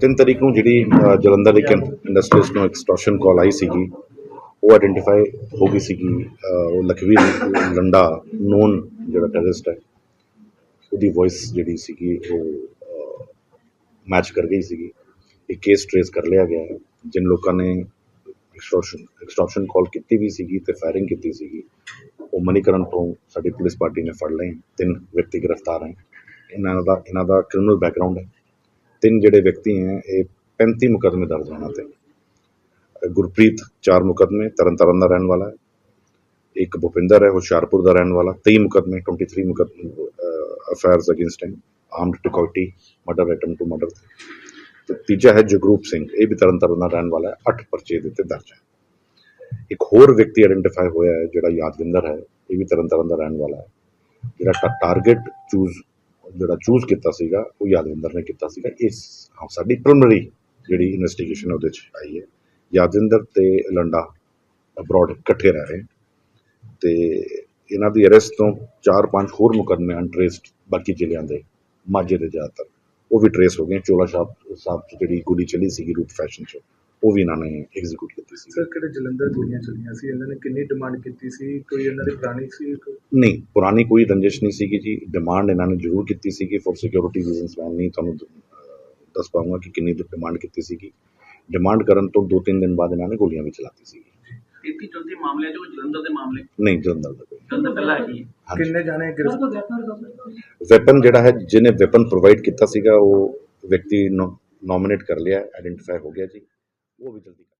ਤਿੰਨ ਤਰੀਕ ਨੂੰ ਜਿਹੜੀ ਅ, ਜਲੰਧਰ ਦੇ ਇੱਕ ਇੰਡਸਟਰੀਜ਼ ਨੂੰ ਐਕਸਟੋਰਸ਼ਨ ਕਾਲ ਆਈ ਸੀਗੀ ਉਹ ਆਇਡੈਂਟੀਫਾਈ ਹੋ ਗਈ ਸੀਗੀ ਅ, ਉਹ ਲਖਵੀਰ ਲੰਡਾ ਨੋਨ ਜਿਹੜਾ ਟੈਰਰਿਸਟ ਹੈ ਉਹਦੀ ਵੌਇਸ ਜਿਹੜੀ ਸੀਗੀ ਉਹ ਮੈਚ ਕਰ ਗਈ ਸੀਗੀ। ਇਹ ਕੇਸ ਟ੍ਰੇਸ ਕਰ ਲਿਆ ਗਿਆ ਹੈ ਜਿਨ ਲੋਕਾਂ ਨੇ ਐਕਸਟੋਰਸ਼ਨ ਐਕਸਟੋਰਸ਼ਨ ਕਾਲ ਕੀਤੀ ਵੀ ਸੀਗੀ ਤੇ ਫਾਇਰਿੰਗ ਕੀਤੀ ਸੀਗੀ। ਉਹ ਮਨੀਕਰਨ ਤੋਂ ਸਾਡੀ ਪੁਲਿਸ ਪਾਰਟੀ ਨੇ ਫੜ ਲਏ ਤਿੰਨ ਵਿਅਕਤੀ ਗ੍ਰਿਫਤਾਰ ਹੈ। ਇਹਨਾਂ ਦਾ ਇਹਨਾਂ ਦਾ ਕ੍ਰਿਮੀਨਲ ਬੈਕਗ੍ਰਾਉਂਡ ਹੈ। ਤਿੰਨ ਜਿਹੜੇ ਵਿਅਕਤੀ ਹੈ, ਇਹ 35 ਮੁਕੱਦਮੇ ਦਰਜ ਹਨ ਤੇ ਗੁਰਪ੍ਰੀਤ ਚਾਰ ਮੁਕੱਦਮੇ, ਤਰਨਤਾਰਨ ਦਾ ਰਹਿਣ ਵਾਲਾ ਹੈ। ਇੱਕ ਭੁਪਿੰਦਰ ਹੈ ਹੁਸ਼ਿਆਰਪੁਰ ਦਾ ਰਹਿਣ ਵਾਲਾ। 23 ਮੁਕੱਦਮੇ 23 ਮੁਕੱਦਮੇ FIRs against him armed dacoity murder attempt to murder ਤੇ। ਤੀਜਾ ਹੈ ਜਗਰੂਪ ਸਿੰਘ, ਇਹ ਵੀ ਤਰਨਤਾਰਨ ਦਾ ਰਹਿਣ ਵਾਲਾ ਹੈ 8 ਪਰਚੇ ਦੇ ਉੱਤੇ ਦਰਜ ਹੈ। ਇੱਕ ਹੋਰ ਵਿਅਕਤੀ ਆਇਡੈਂਟੀਫਾਈ ਹੋਇਆ ਹੈ, ਜਿਹੜਾ ਯਾਦਵਿੰਦਰ ਹੈ, ਇਹ ਵੀ ਤਰਨਤਾਰਨ ਦਾ ਰਹਿਣ ਵਾਲਾ ਹੈ, ਜਿਹੜਾ ਟਾਰਗੇਟ ਚੂਜ਼ ਜਿਹੜਾ ਚੂਜ਼ ਕੀਤਾ ਸੀਗਾ, ਉਹ ਯਾਦਵਿੰਦਰ ਨੇ ਕੀਤਾ ਸੀਗਾ, ਇਸ ਸਾਡੀ ਪ੍ਰੀਲਿਮਿਨਰੀ ਜਿਹੜੀ ਇਨਵੈਸਟੀਗੇਸ਼ਨ ਉਹਦੇ ਚ ਆਈ ਹੈ। ਯਾਦਵਿੰਦਰ ਤੇ ਲੰਡਾ ਅਬਰੋਡ ਇਕੱਠੇ ਰਹਿ ਰਹੇ। ਤੇ ਇਹਨਾਂ ਦੀ ਅਰੈਸਟ ਤੋਂ 4-5 ਹੋਰ ਮੁਕੱਦਮੇ ਅਨਟ੍ਰੇਸਡ ਬਾਕੀ ਜ਼ਿਲ੍ਹਿਆਂ ਦੇ, ਮਾਝੇ ਦੇ ਜ਼ਿਆਦਾਤਰ, ਉਹ ਵੀ ਟ੍ਰੇਸ ਹੋ ਗਏ। ਚੋਲਾ ਸਾਹਿਬ ਸਾਹਿਬ 'ਚ ਜਿਹੜੀ ਗੋਲੀ ਚਲੀ ਸੀਗੀ ਰੂਟ ਫੈਸ਼ਨ 'ਚ। ਉਹ ਵੀ ਇਹਨਾਂ ਨੇ ਐਗਜ਼ੀਕਿਊਟ ਕੀਤੀ ਸੀ। ਸਰ ਕਿਹੜੇ ਜਲੰਧਰ ਗੋਲੀਆਂ ਚੱਲੀਆਂ ਸੀ? ਇਹਨਾਂ ਨੇ ਕਿੰਨੀ ਡਿਮਾਂਡ ਕੀਤੀ ਸੀ? ਕੋਈ ਇਹਨਾਂ ਦੀ ਪੁਰਾਣੀ ਸੀ ਕੋਈ- ਨਹੀਂ ਪੁਰਾਣੀ ਕੋਈ ਰੰਜਿਸ਼ ਨਹੀਂ ਸੀਗੀ ਜੀ। ਡਿਮਾਂਡ ਇਹਨਾਂ ਨੇ ਜ਼ਰੂਰ ਕੀਤੀ ਸੀਗੀ। ਫॉर ਸਿਕਿਉਰਿਟੀ ਰੀਜ਼ਨਸ ਮੈਂ ਨਹੀਂ ਤੁਹਾਨੂੰ ਦੱਸ ਪਾਉਂਗਾ ਕਿ ਕਿੰਨੀ ਡਿਮਾਂਡ ਕੀਤੀ ਸੀਗੀ। ਡਿਮਾਂਡ ਕਰਨ ਤੋਂ 2-3 ਦਿਨ ਬਾਅਦ ਇਹਨਾਂ ਨੇ ਗੋਲੀਆਂ ਵੀ ਚਲਾਤੀ ਸੀਗੀ। 33 34 ਮਾਮਲੇ ਜੋ ਜਲੰਧਰ ਦੇ ਮਾਮਲੇ? ਨਹੀਂ ਜਲੰਧਰ ਦਾ ਕੋਈ। ਜਲੰਧਰ ਪਹਿਲਾਂ ਹੈ। ਕਿੰਨੇ ਜਾਣੇ ਗ੍ਰਿਫਤਾਰ ਵੈਪਨ ਜਿਹੜਾ ਹੈ ਜਿਹਨੇ ਵੈਪਨ ਪ੍ਰੋਵਾਈਡ ਕੀਤਾ ਸੀਗਾ ਉਹ ਵਿਅਕਤੀ ਨੋਮੀਨੇਟ ਕਰ ਲਿਆ ਆਇਡੈਂਟੀਫਾਈ ਹੋ ਗਿਆ ਜੀ। ਉਹ ਵੀ ਜਲਦੀ